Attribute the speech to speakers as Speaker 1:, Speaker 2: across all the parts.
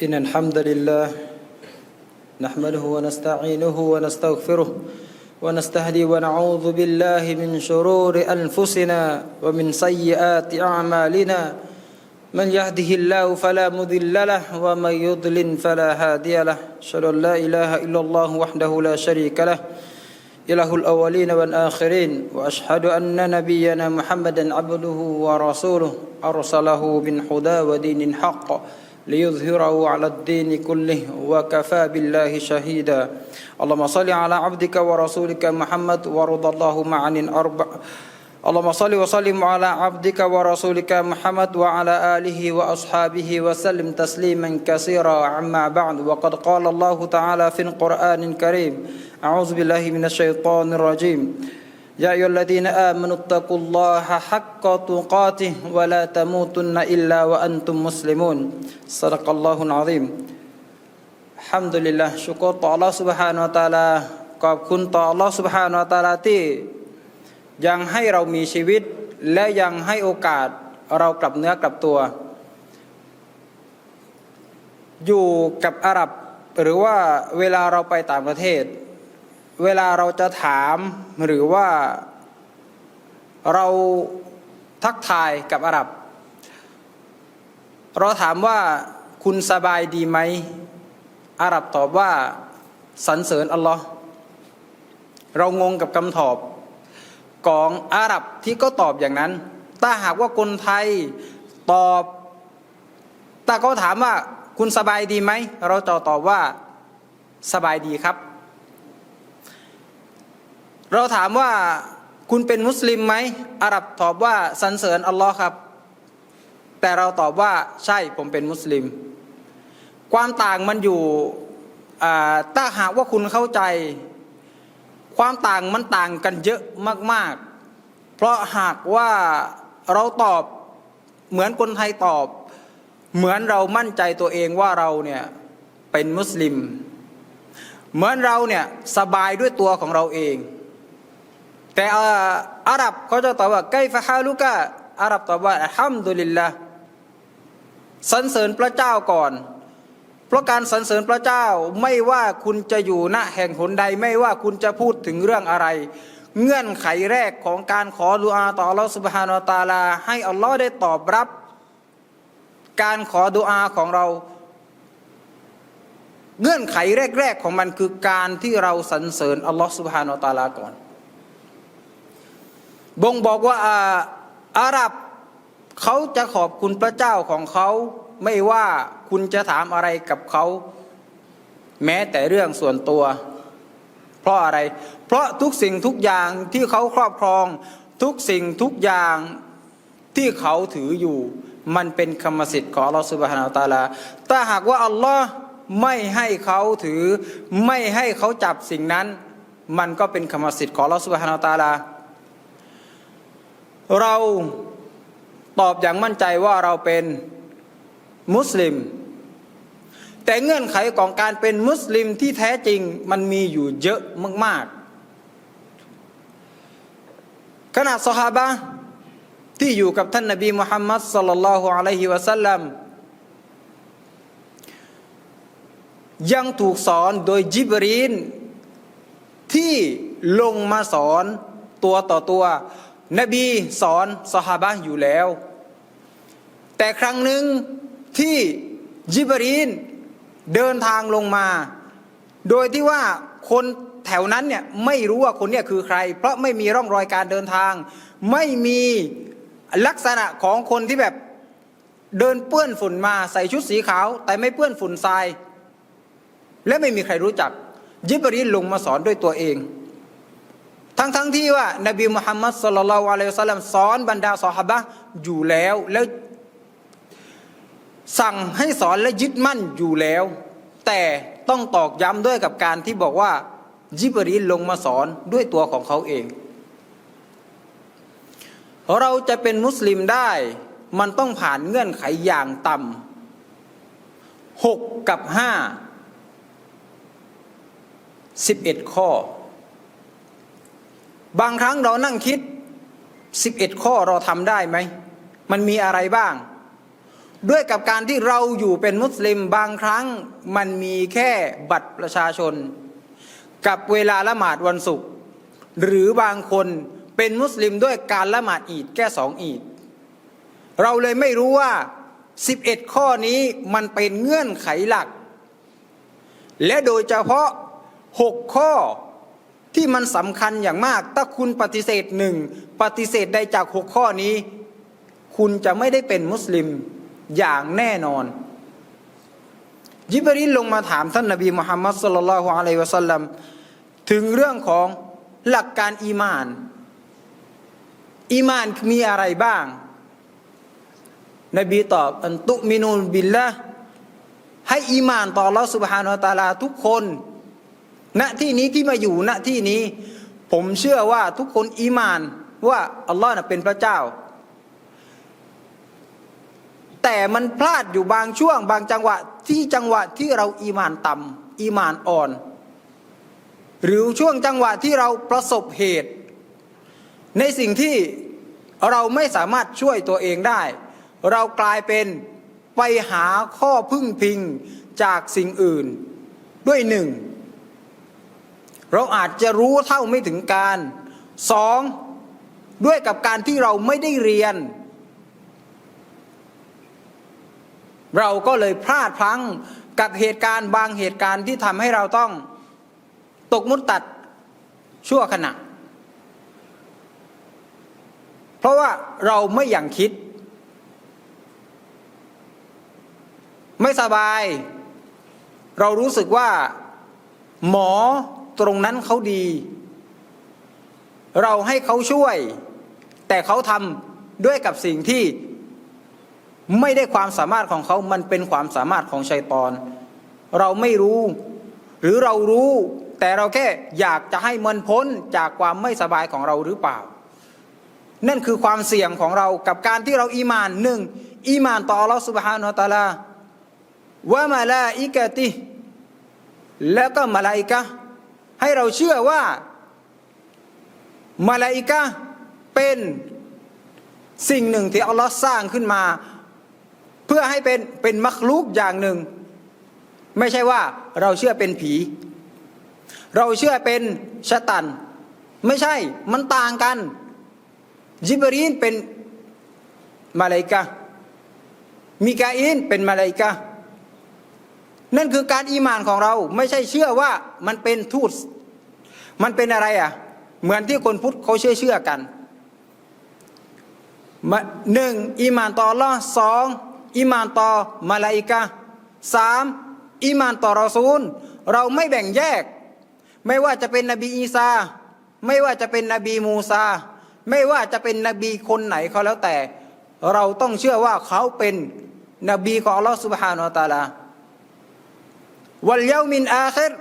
Speaker 1: إن الحمد لله نحمده ونستعينه ونستغفره ونستهدي ونعوذ بالله من شرور أنفسنا ومن سيئات أعمالنا. من يهده الله فلا مضل له ومن يضلل فلا هادي له. أشهد أن لا إله إلا الله وحده لا شريك له. إله الأولين والآخرين. وأشهد أن نبينا محمدا عبده ورسوله. أرسله بالهدى ودين الحق. ليظهره على الدين كله وكفى بالله شهيدا. اللهم صل على عبدك ورسولك محمد وارض اللهم عن الأربع اللهم صل وسلم على عبدك ورسولك محمد وعلى آله وأصحابه وسلم تسليما كثيرا. عما بعد وقد قال الله تعالى في القرآن الكريم أعوذ بالله من الشيطان الرجيم. يا أيها الذين آمنوا اتقوا الله حق تقاته ولا تموتن إلا وأنتم مسلمون صدق الله العظيم الحمد لله ชุกรต่อ Allah سبحانه และ تعالى ขอบคุณต่อ Allah سبحانه และ تعالى ที่ยังให้เรามีชีวิต และยังให้โอกาสเรากลับเนื้อกลับตัว อยู่กับอาหรับ หรือว่าเวลาเราไปต่างประเทศ เวลาเราจะถามหรือว่าเราทักทายกับอาหรับ เราถามว่าคุณสบายดีไหมอาหรับตอบว่าสรรเสริญอัลลอฮ์เรางงกับคำตอบของอาหรับที่ก็ตอบอย่างนั้น ถ้าหากว่าคนไทยตอบแต่เขาถามว่าคุณสบายดีไหม เราจะตอบว่าสบายดีครับ เราถามว่าคุณเป็นมุสลิมไหมอาหรับตอบว่าสรรเสริญอัลลอฮ์ครับ แต่เราตอบว่าใช่ผมเป็นมุสลิม ความต่างมันอยู่ถ้าหากว่าคุณเข้าใจ ความต่างมันต่างกันเยอะมาก ๆ เพราะหากว่าเราตอบเหมือนคนไทยตอบ เหมือนเรามั่นใจตัวเองว่าเราเนี่ยเป็นมุสลิม เหมือนเราเนี่ยสบายด้วยตัวของเราเอง แต่อาหรับเขาจะตอบว่าไกฟะฮาลุกะอาหรับตอบว่าอัลฮัมดุลิลละสรรเสริญพระเจ้าก่อน เพราะการสรรเสริญพระเจ้าไม่ว่าคุณจะอยู่ณแห่งหนใดไม่ว่าคุณจะพูดถึงเรื่องอะไร เงื่อนไขแรกของการขอดุอาต่ออัลลอฮฺสุบฮานาตาลา ให้อัลลอฮ์ได้ตอบรับ การขอดุอาของเรา เงื่อนไขแรกๆของมันคือการที่เราสรรเสริญอัลลอฮฺสุบฮานาตาลาก่อน บ่งบอกว่าอาหรับเขาจะขอบคุณพระเจ้าของเขาไม่ว่าคุณจะถามอะไรกับเขาแม้แต่เรื่องส่วนตัว เพราะอะไร เพราะทุกสิ่งทุกอย่างที่เขาครอบครอง ทุกสิ่งทุกอย่างที่เขาถืออยู่ มันเป็นคำสิทธิ์ของอัลลอฮฺสุบฮานาตาลาถ้าหากว่าอัลลอฮ์ไม่ให้เขาถือ ไม่ให้เขาจับสิ่งนั้น มันก็เป็นคำสิทธิ์ของอัลลอฮฺสุบฮานาตาลา เราตอบอย่างมั่นใจว่าเราเป็นมุสลิม แต่เงื่อนไขของการเป็นมุสลิมที่แท้จริงมันมีอยู่เยอะมาก ๆขณะสหาบะที่อยู่กับท่านนบีมุฮัมมัดสัลลัลลอฮุอะลัยฮิวะสัลลัมยังถูกสอนโดยจิบรีนที่ลงมาสอนตัวต่อตัว นบีสอนสหาบะอยู่แล้ว แต่ครั้งหนึ่งที่ยิบรีนเดินทางลงมา โดยที่ว่าคนแถวนั้นเนี่ยไม่รู้ว่าคนเนี่ยคือใคร เพราะไม่มีร่องรอยการเดินทาง ไม่มีลักษณะของคนที่แบบเดินเปื้อนฝุ่นมาใส่ชุดสีขาว แต่ไม่เปื้อนฝุ่นทราย และไม่มีใครรู้จักยิบรีนลงมาสอนด้วยตัวเอง ทั้งๆทที่ว่านบีมุฮัมมัดสุลลัลอะลัยฮิสลามสอนบรรดาสหบะอยู่แล้วแล้ว สั่งให้สอนและยึดมั่นอยู่แล้ว แต่ต้องตอกย้ำด้วยกับการที่บอกว่ายิบรีลงมาสอนด้วยตัวของเขาเอง เราจะเป็นมุสลิมได้มันต้องผ่านเงื่อนไขอย่างต่ำหกกับห้าสิบเอ็ดข้อ บางครั้งเรานั่งคิดสิบเอ็ดข้อเราทำได้ไหม มันมีอะไรบ้าง ด้วยกับการที่เราอยู่เป็นมุสลิมบางครั้งมันมีแค่บัตรประชาชน กับเวลาละหมาดวันศุกร์หรือบางคนเป็นมุสลิมด้วยการละหมาดอีดแค่สองอีด เราเลยไม่รู้ว่า 11 ข้อนี้มันเป็นเงื่อนไขหลัก และโดยเฉพาะ 6 ข้อ ที่มันสำคัญอย่างมาก ถ้าคุณปฏิเสธหนึ่งปฏิเสธใดจาก6ข้อนี้ คุณจะไม่ได้เป็นมุสลิมอย่างแน่นอน ยิบรีลลงมาถามท่านนบีมุฮัมมัดสุลลัลฮุอะลัยวะสัลลัมถึงเรื่องของหลักการอีมาน อีมานมีอะไรบ้าง นบีตอบอันตุมินูบิลละให้อีมานต่อลอสุบฮานาอัลตะอาลาทุกคน ณที่นี้ที่มาอยู่ณที่นี้ ผมเชื่อว่าทุกคนอีมานว่าอัลลอฮ์นะเป็นพระเจ้า แต่มันพลาดอยู่บางช่วง บางจังหวะที่จังหวะที่เราอีมานต่ำอีมานอ่อน หรือช่วงจังหวะที่เราประสบเหตุ ในสิ่งที่เราไม่สามารถช่วยตัวเองได้ เรากลายเป็นไปหาข้อพึ่งพิงจากสิ่งอื่น ด้วยหนึ่ง เราอาจจะรู้เท่าไม่ถึงการสองด้วยกับการที่เราไม่ได้เรียน เราก็เลยพลาดพลั้งกับเหตุการณ์บางเหตุการณ์ที่ทำให้เราต้องตกมุดตัดชั่วขณะ เพราะว่าเราไม่อย่างคิด ไม่สบาย เรารู้สึกว่า หมอ ตรงนั้นเขาดี เราให้เขาช่วย แต่เขาทำด้วยกับสิ่งที่ไม่ได้ความสามารถของเขา มันเป็นความสามารถของชัยตอน เราไม่รู้ หรือเรารู้ แต่เราแค่อยากจะให้มันพ้นจากความไม่สบายของเราหรือเปล่า นั่นคือความเสี่ยงของเรากับการที่เราอีมานหนึ่งอีมานต่ออัลลอฮฺสุบฮานาตาลาว่ามาลาอิกะติแล้วก็มาลาอิกะ ให้เราเชื่อว่ามาลาอิกะเป็นสิ่งหนึ่งที่อัลลอฮ์สร้างขึ้นมา เพื่อให้เป็นเป็นมักลุกอย่างหนึ่ง ไม่ใช่ว่าเราเชื่อเป็นผี เราเชื่อเป็นชะตัน ไม่ใช่มันต่างกัน จิบรีนเป็นมาลาอิกะมิกาอินเป็นมาลาอิกะ นั่นคือการอีหมานของเราไม่ใช่เชื่อว่ามันเป็นทูตมันเป็นอะไรอะ เหมือนที่คนพุทธเขาเชื่อเชื่อกันหนึ่งอิมานต่อละสองอิมานต่อมาลาอิกะสามอิมานต่อรอซูล เราไม่แบ่งแยก ไม่ว่าจะเป็นนบีอีซา ไม่ว่าจะเป็นนบีมูซา ไม่ว่าจะเป็นนบีคนไหนเขาแล้วแต่ เราต้องเชื่อว่าเขาเป็นนบีของอัลลอฮฺสุบฮานาอัลตาลา วัลเยามินอาคิร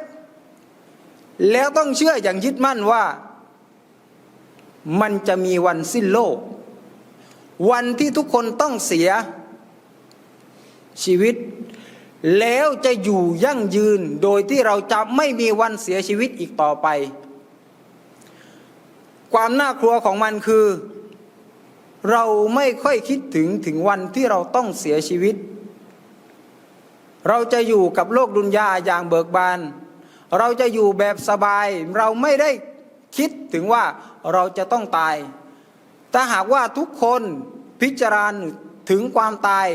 Speaker 1: แล้วต้องเชื่ออย่างยึดมั่นว่า มันจะมีวันสิ้นโลก วันที่ทุกคนต้องเสียชีวิต แล้วจะอยู่ยั่งยืนโดยที่เราจะไม่มีวันเสียชีวิตอีกต่อไป ความน่ากลัวของมันคือ เราไม่ค่อยคิดถึงถึงวันที่เราต้องเสียชีวิต เราจะอยู่กับโลกดุนยาอย่างเบิกบาน เราจะอยู่แบบสบาย เราไม่ได้คิดถึงว่าเราจะต้องตาย ถ้าหากว่าทุกคนพิจารณาถึงความตาย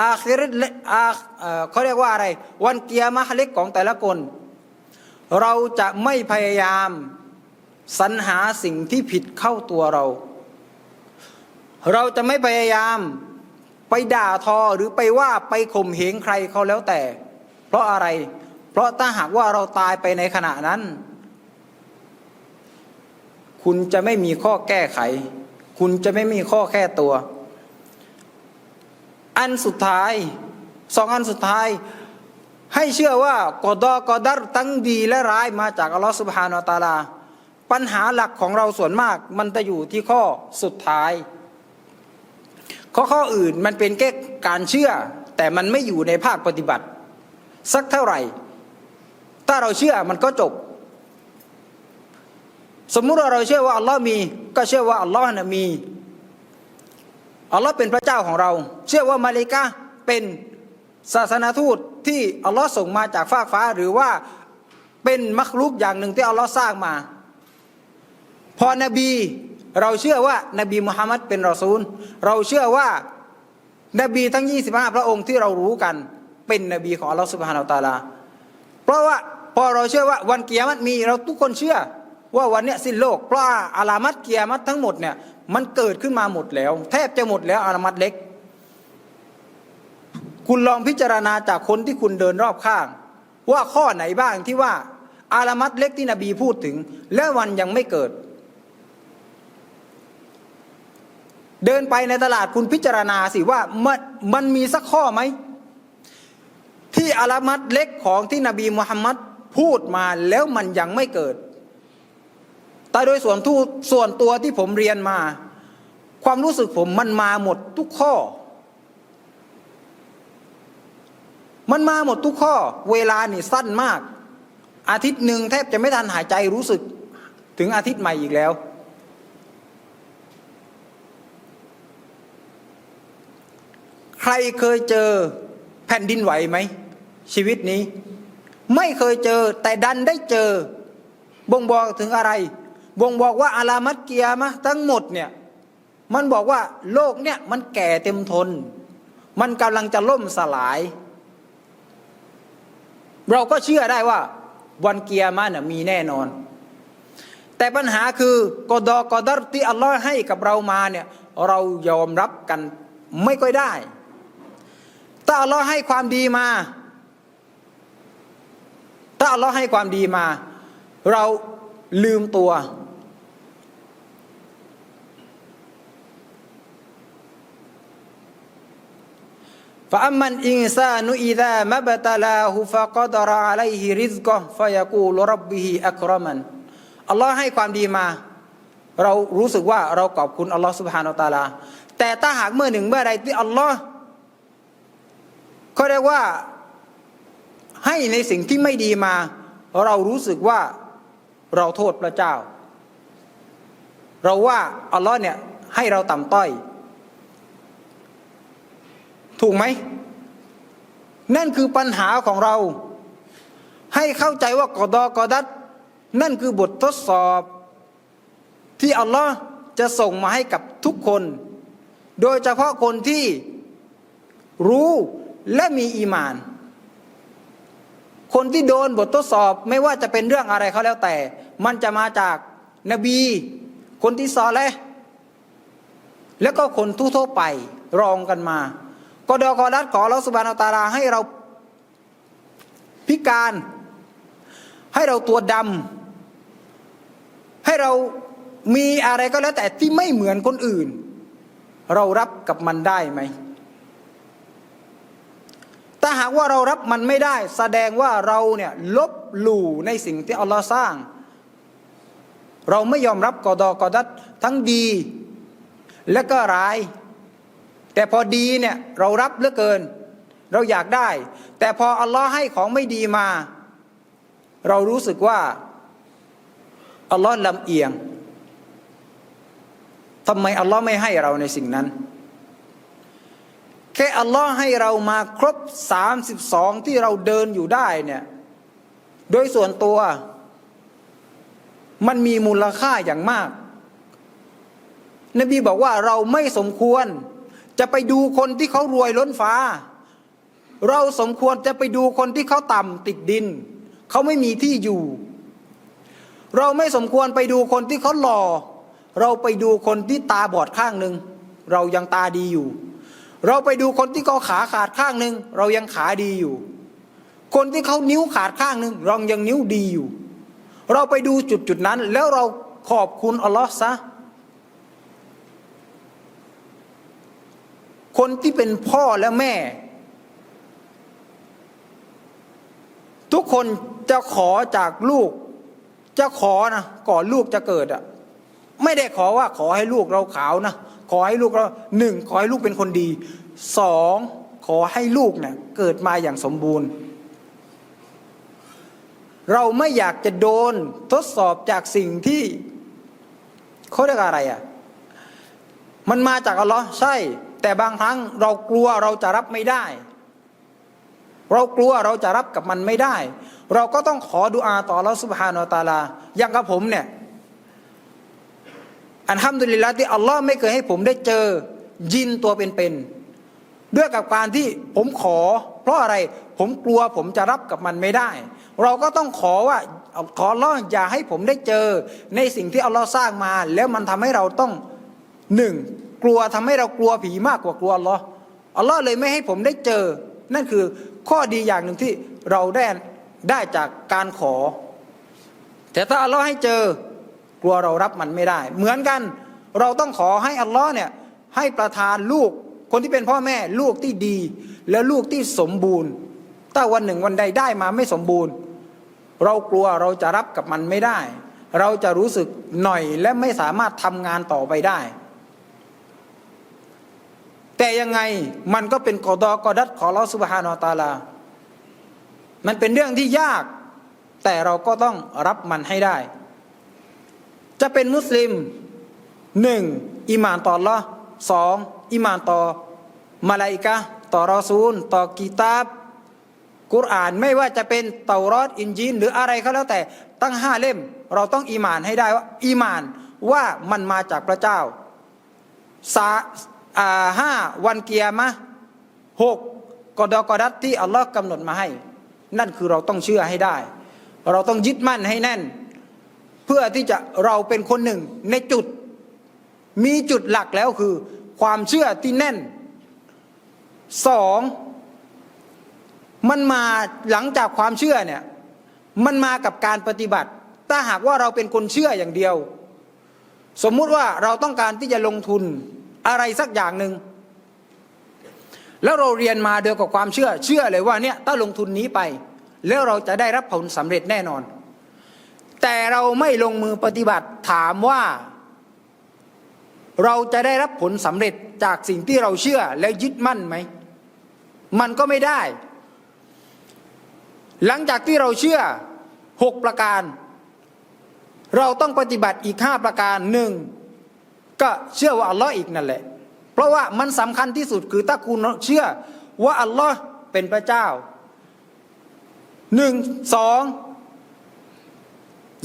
Speaker 1: อาคิรอาเขาเรียกว่าอะไร วันเกียร์มะเล็กของแต่ละคน เราจะไม่พยายามสรรหาสิ่งที่ผิดเข้าตัวเรา เราจะไม่พยายาม ไปด่าทอหรือไปว่าไปข่มเหงใครเขาแล้วแต่ เพราะอะไร เพราะถ้าหากว่าเราตายไปในขณะนั้น คุณจะไม่มีข้อแก้ไข คุณจะไม่มีข้อแก้ตัว อันสุดท้ายสองอันสุดท้าย ให้เชื่อว่ากอดอกอดัรทั้งดีและร้ายมาจากอัลลอฮฺสุบฮานาตาลา ปัญหาหลักของเราส่วนมากมันจะอยู่ที่ข้อสุดท้าย ข้อข้ออื่นมันเป็นแค่การเชื่อ แต่มันไม่อยู่ในภาคปฏิบัติ สักเท่าไหร่ ถ้าเราเชื่อมันก็จบ สมมุติว่าเราเชื่อว่าอัลลอฮ์มี ก็เชื่อว่าอัลลอฮ์นะมีอัลลอฮ์เป็นพระเจ้าของเรา เชื่อว่ามาเลกาเป็นศาสนาทูตที่อัลลอฮ์ส่งมาจากฟากฟ้า หรือว่าเป็นมักลุกอย่างหนึ่งที่อัลลอฮ์สร้างมา พอนบี เราเชื่อว่านบีมุฮัมมัดเป็นรอซูล เราเชื่อว่านบีทั้ง 25 พระองค์ที่เรารู้กันเป็นนบีของอัลลอฮ์สุบฮานาอัลตาลา เพราะว่าพอเราเชื่อว่าวันเกียรติมีเราทุกคนเชื่อว่าวันเนี้ยสิ้นโลก เพราะอาลามัดเกียรติทั้งหมดเนี่ยมันเกิดขึ้นมาหมดแล้ว แทบจะหมดแล้วอาลามัดเล็ก คุณลองพิจารณาจากคนที่คุณเดินรอบข้าง ว่าข้อไหนบ้างที่ว่าอาลามัดเล็กที่นบีพูดถึง และวันยังไม่เกิด เดินไปในตลาดคุณพิจารณาสิว่ามันมันมีสักข้อไหม ที่อาลามัดเล็กของที่นบีมุฮัมมัดพูดมาแล้วมันยังไม่เกิด แต่โดยส่วนทูส่วนตัวที่ผมเรียนมา ความรู้สึกผมมันมาหมดทุกข้อ มันมาหมดทุกข้อ เวลานี่สั้นมาก อาทิตย์หนึ่งแทบจะไม่ทันหายใจรู้สึกถึงอาทิตย์ใหม่อีกแล้ว ใค รเคยเจอแผ่นดินไหวไหม ชีวิตนี้ ไม่เคยเจอแต่ดันได้เจอ บ่งบอกถึงอะไร บ่งบอกว่าอาลามัดเกียมะทั้งหมดเนี่ยมันบอกว่าโลกเนี่ยมันแก่เต็มทน มันกำลังจะล่มสลาย เราก็เชื่อได้ว่า วันเกียร์มันน่ะมีแน่นอน แต่ปัญหาคือกอดอกอดัรที่อัลลอฮ์ให้กับเรามาเนี่ย เรายอมรับกันไม่ค่อยได้ ถ้าอัลลอฮ์ให้ความดีมา ถ้าอัลลอฮ์ให้ความดีมา เราลืมตัว فأما الإنسان إذا ما ابتلاه فقدر عليه رزقه فيقول ربه أكرمن อัลลอฮ์ให้ความดีมา เรารู้สึกว่าเราขอบคุณอัลลอฮ์สุบฮานาอัลตะอาลา แต่ถ้าหากเมื่อหนึ่งเมื่อใดที่อัลลอฮ์ เขาเรียกว่าให้ในสิ่งที่ไม่ดีมา เรารู้สึกว่าเราโทษพระเจ้า เราว่าอัลลอฮ์เนี่ยให้เราต่ำต้อย ถูกไหม นั่นคือปัญหาของเรา ให้เข้าใจว่ากอดอกอดัดนั่นคือบททดสอบ ที่อัลลอฮ์จะส่งมาให้กับทุกคน โดยเฉพาะคนที่รู้ และมีอีมาน คนที่โดนบททดสอบไม่ว่าจะเป็นเรื่องอะไรเขาแล้วแต่ มันจะมาจากนบี คนที่ซอและแล้วก็คนทั่วๆไปรองกันมา ก็ดอกอดัดขอเราสุบานอัตาลาให้เราพิการ ให้เราตัวดำให้เรามีอะไรก็แล้วแต่ที่ไม่เหมือนคนอื่น เรารับกับมันได้ไหม ถ้าหากว่าเรารับมันไม่ได้ แสดงว่าเราเนี่ยลบหลู่ในสิ่งที่อัลลอฮ์สร้าง เราไม่ยอมรับกอดอกอดัดทั้งดี และก็ร้าย แต่พอดีเนี่ยเรารับเหลือเกิน เราอยากได้ แต่พออัลลอฮ์ให้ของไม่ดีมา เรารู้สึกว่าอัลลอฮ์ลำเอียงทำไมอัลลอฮ์ไม่ให้เราในสิ่งนั้น แค่อัลลอฮ์ให้เรามาครบ32ที่เราเดินอยู่ได้เนี่ย โดยส่วนตัว มันมีมูลค่าอย่างมาก นบีบอกว่าเราไม่สมควร จะไปดูคนที่เขารวยล้นฟ้า เราสมควรจะไปดูคนที่เขาต่ำติดดิน เขาไม่มีที่อยู่ เราไม่สมควรไปดูคนที่เขาหล่อ เราไปดูคนที่ตาบอดข้างหนึ่ง เรายังตาดีอยู่ เราไปดูคนที่เขาขาขาดข้างหนึ่งเรายังขาดีอยู่ คนที่เขานิ้วขาดข้างหนึ่งเรายังนิ้วดีอยู่ เราไปดูจุดจุดนั้น แล้วเราขอบคุณอัลลอฮ์ซะคนที่เป็นพ่อและแม่ ทุกคนจะขอจากลูก จะขอนะก่อนลูกจะเกิดอะไม่ได้ขอว่าขอให้ลูกเราขาวนะ ขอให้ลูกเราหนึ่งขอให้ลูกเป็นคนดีสองขอให้ลูกเนี่ยเกิดมาอย่างสมบูรณ์ เราไม่อยากจะโดนทดสอบจากสิ่งที่เขาเรียกอะไรอะ่ะมันมาจากอัลลอฮ์ใช่ แต่บางครั้งเรากลัวเราจะรับไม่ได้ เรากลัวเราจะรับกับมันไม่ได้ เราก็ต้องขอดุอาต่อเราสุบฮานาอัลตาลาอย่างกับผมเนี่ย อันฮัมดุลิลละที่อัลลอฮ์ไม่เคยให้ผมได้เจอยินตัวเป็นๆด้วยกับการที่ผมขอ เพราะอะไรผมกลัวผมจะรับกับมันไม่ได้ เราก็ต้องขอว่าขออัลลอฮ์อย่าให้ผมได้เจอ ในสิ่งที่อัลลอฮ์สร้างมา แล้วมันทำให้เราต้องหนึ่งกลัวทำให้เรากลัวผีมากกว่ากลัวอัลลอฮ์อัลลอฮ์เลยไม่ให้ผมได้เจอ นั่นคือข้อดีอย่างหนึ่งที่เราได้ได้จากการขอ แต่ถ้าอัลลอฮ์ให้เจอ กลัวเรารับมันไม่ได้ เหมือนกันเราต้องขอให้อัลลอฮ์เนี่ยให้ประทานลูก คนที่เป็นพ่อแม่ลูกที่ดี และลูกที่สมบูรณ์ ถ้าวันหนึ่งวันใดได้มาไม่สมบูรณ์ เรากลัวเราจะรับกับมันไม่ได้ เราจะรู้สึกหน่อยและไม่สามารถทำงานต่อไปได้ แต่ยังไงมันก็เป็นกอดอกอดัดของเราสุบฮานอตาลา มันเป็นเรื่องที่ยาก แต่เราก็ต้องรับมันให้ได้ จะเป็นมุสลิมหนึ่งอิมานต่อละสองอิมานต่อมาลาอิกะต่อรอซูล ต่อกีตาบกุรอานไม่ว่าจะเป็นเตารอดอินจีนหรืออะไรก็แล้วแต่ตั้งห้าเล่ม เราต้องอีมานให้ได้ว่าอีมานว่ามันมาจากพระเจ้าสาห้าวันเกียร์มะหกกอดอกอดัตที่อัลลอฮ์กำหนดมาให้ นั่นคือเราต้องเชื่อให้ได้ เราต้องยึดมั่นให้แน่น เพื่อที่จะเราเป็นคนหนึ่งในจุด มีจุดหลักแล้วคือ ความเชื่อที่แน่นสองมันมาหลังจากความเชื่อเนี่ยมันมากับการปฏิบัติ ถ้าหากว่าเราเป็นคนเชื่ออย่างเดียว สมมุติว่าเราต้องการที่จะลงทุนอะไรสักอย่างหนึ่งแล้วเราเรียนมาเดียวกับความเชื่อ เชื่อเลยว่าเนี่ยถ้าลงทุนนี้ไป แล้วเราจะได้รับผลสำเร็จแน่นอน แต่เราไม่ลงมือปฏิบัติถามว่า เราจะได้รับผลสำเร็จจากสิ่งที่เราเชื่อแล้วยึดมั่นไหม มันก็ไม่ได้ หลังจากที่เราเชื่อหกประการ เราต้องปฏิบัติอีกห้าประการหนึ่งก็เชื่อว่าอัลลอฮ์อีกนั่นแหละ เพราะว่ามันสำคัญที่สุดคือถ้าคุณเชื่อว่าอัลลอฮ์เป็นพระเจ้าหนึ่งสอง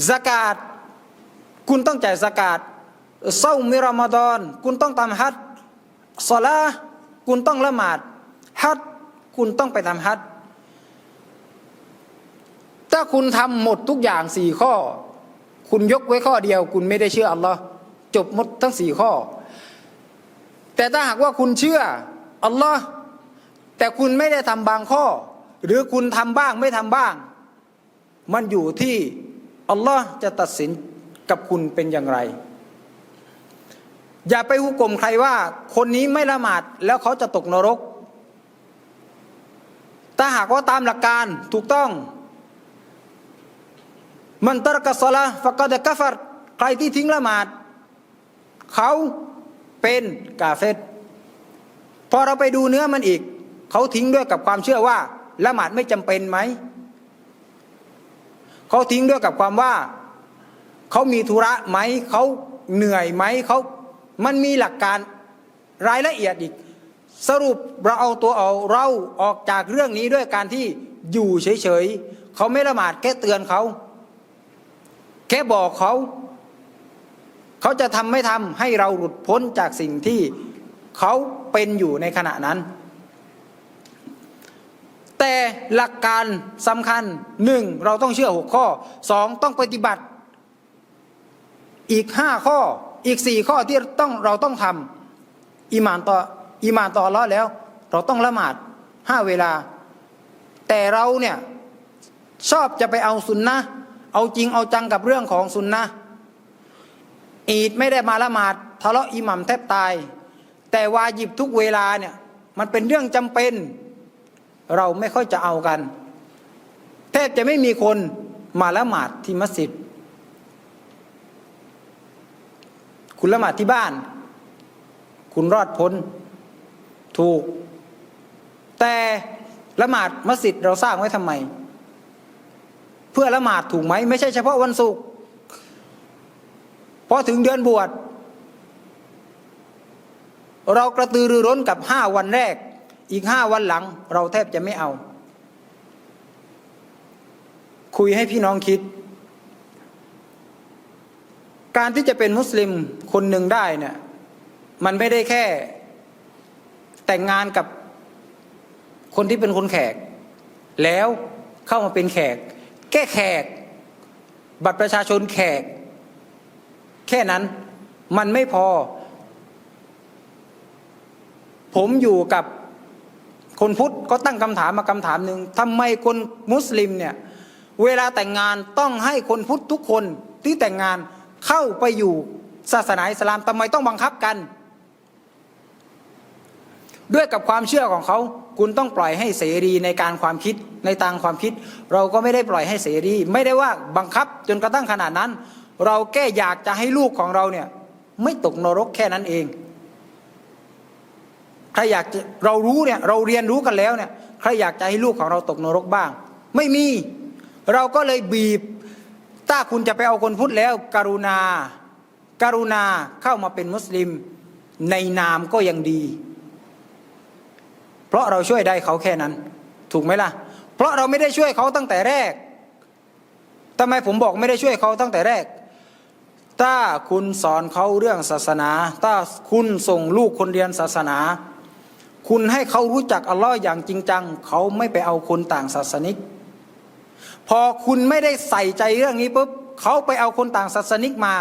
Speaker 1: สกาดคุณต้องจ่ายสกาดเศร้ามิรอมฎอนคุณต้องทำฮัจญ์สลาคุณต้องละหมาดฮัจญ์คุณต้องไปทำฮัจญ์ถ้าคุณทำหมดทุกอย่างสี่ข้อ คุณยกไว้ข้อเดียว คุณไม่ได้เชื่ออัลลอฮ์จบหมดทั้งสี่ข้อ แต่ถ้าหากว่าคุณเชื่ออัลลอฮ์แต่คุณไม่ได้ทำบางข้อ หรือคุณทำบ้างไม่ทำบ้าง มันอยู่ที่ อัลลอฮ์จะตัดสินกับคุณเป็นอย่างไร อย่าไปหุกกลมใครว่าคนนี้ไม่ละหมาดแล้วเขาจะตกนรก ถ้าหากว่าตามหลักการถูกต้อง มันตรกสละฟักดกัฟรใครที่ทิ้งละหมาด เขาเป็นกาเฟตพอเราไปดูเนื้อมันอีก เขาทิ้งด้วยกับความเชื่อว่าละหมาดไม่จำเป็นไหม เขาทิ้งด้วยกับความว่าเขามีธุระไหมเขาเหนื่อยไหมเขามันมีหลักการรายละเอียดอีก สรุปเราเอาตัวเอาเราออกจากเรื่องนี้ด้วยการที่อยู่เฉยๆเขาไม่ละหมาดแค่เตือนเขา แค่บอกเขาเขาจะทำไม่ทำให้เราหลุดพ้นจากสิ่งที่เขาเป็นอยู่ในขณะนั้น แต่หลักการสำคัญหนึ่งเราต้องเชื่อหกข้อสองต้องปฏิบัติอีกห้าข้ออีกสี่ข้อที่ต้องเราต้องทำอิมานต่ออิมานต่อละแล้ว เราต้องละหมาดห้าเวลา แต่เราเนี่ยชอบจะไปเอาสุนนะเอาจริงเอาจังกับเรื่องของสุนนะอีดไม่ได้มาละหมาดทะเลาะอิหมัมแทบตาย แต่วาจิบทุกเวลาเนี่ยมันเป็นเรื่องจำเป็น เราไม่ค่อยจะเอากัน แทบจะไม่มีคนมาละหมาดที่มัสยิด คุณละหมาดที่บ้าน คุณรอดพ้น ถูก แต่ละหมาดมัสยิดเราสร้างไว้ทำไม เพื่อละหมาดถูกไหม ไม่ใช่เฉพาะวันศุกร์พอถึงเดือนบวชเรากระตือรือร้นกับห้าวันแรก อีกห้าวันหลัง เราแทบจะไม่เอา คุยให้พี่น้องคิด การที่จะเป็นมุสลิมคนหนึ่งได้เนี่ยมันไม่ได้แค่ แต่งงานกับคนที่เป็นคนแขก แล้วเข้ามาเป็นแขก แก้แขก บัตรประชาชนแขก แค่นั้นมันไม่พอ ผมอยู่กับ คนพุทธก็ตั้งคำถามมาคำถามหนึ่งทำไมคนมุสลิมเนี่ยเวลาแต่งงานต้องให้คนพุทธทุกคนที่แต่งงานเข้าไปอยู่ศาสนาอิสลามทำไมต้องบังคับกัน ด้วยกับความเชื่อของเขาคุณต้องปล่อยให้เสรีในการความคิดในทางความคิด เราก็ไม่ได้ปล่อยให้เสรี ไม่ได้ว่าบังคับจนกระทั่งขนาดนั้น เราแค่อยากจะให้ลูกของเราเนี่ยไม่ตกนรกแค่นั้นเอง ใครอยากจะเรารู้เนี่ยเราเรียนรู้กันแล้วเนี่ยใครอยากจะให้ลูกของเราตกนรกบ้าง ไม่มี เราก็เลยบีบ ถ้าคุณจะไปเอาคนพุทธแล้ว กรุณาการุณาเข้ามาเป็นมุสลิมในนามก็ยังดี เพราะเราช่วยได้เขาแค่นั้น ถูกไหมล่ะ เพราะเราไม่ได้ช่วยเขาตั้งแต่แรกทำไมผมบอกไม่ได้ช่วยเขาตั้งแต่แรก ถ้าคุณสอนเขาเรื่องศาสนา ถ้าคุณส่งลูกคนเรียนศาสนา คุณให้เขารู้จักอัลลอฮ์อย่างจริงจัง เขาไม่ไปเอาคนต่างศาสนิก พอคุณไม่ได้ใส่ใจเรื่องนี้ปุ๊บเขาไปเอาคนต่างศาสนิกมา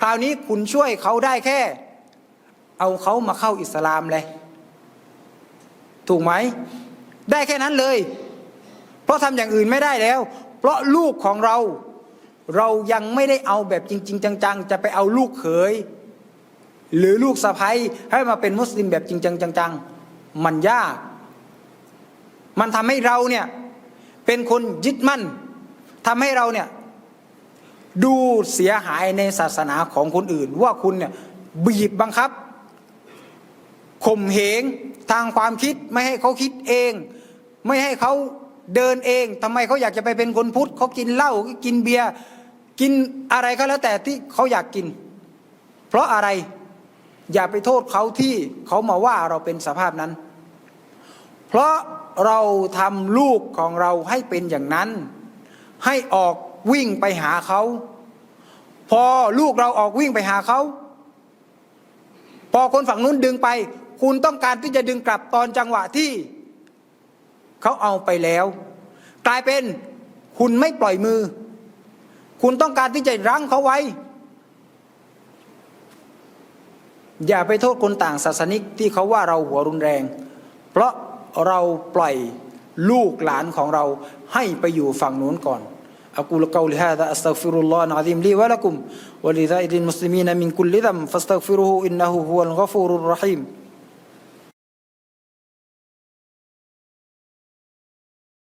Speaker 1: คราวนี้คุณช่วยเขาได้แค่ เอาเขามาเข้าอิสลามเลย ถูกไหม ได้แค่นั้นเลย เพราะทำอย่างอื่นไม่ได้แล้ว เพราะลูกของเรา เรายังไม่ได้เอาแบบจริง ๆ จัง ๆ จะไปเอาลูกเขยหรือลูกสะใภ้ให้มาเป็นมุสลิมแบบจริงจังจังๆ มันยาก มันทำให้เราเนี่ย เป็นคนยึดมั่นทำให้เราเนี่ย ดูเสียหายในศาสนาของคนอื่น ว่าคุณเนี่ยบีบบังคับข่มเหงทางความคิดไม่ให้เขาคิดเอง ไม่ให้เขาเดินเองทำไมเขาอยากจะไปเป็นคนพุทธเขากินเหล้ากินเบียร์กินอะไรก็แล้วแต่ที่เขาอยากกิน เพราะอะไรอย่าไปโทษเขาที่เขามาว่าเราเป็นสภาพนั้น เพราะเราทำลูกของเราให้เป็นอย่างนั้น ให้ออกวิ่งไปหาเขา พอลูกเราออกวิ่งไปหาเขาพอคนฝั่งนู้นดึงไป คุณต้องการที่จะดึงกลับตอนจังหวะที่เขาเอาไปแล้ว กลายเป็นคุณไม่ปล่อยมือ คุณต้องการที่จะรั้งเขาไว้ อย่าไปโทษคนต่างศาสนิกที่เขาว่าเราหัวรุนแรง เพราะ เราปล่อยลูกหลานของเราให้ไปอยู่ฝั่งนู้นก่อน أقول قولي هذا أستغفر الله العظيم لي ولكم ولسائر المسلمين من كل ذنب فاستغفروه إنه هو الغفور الرحيم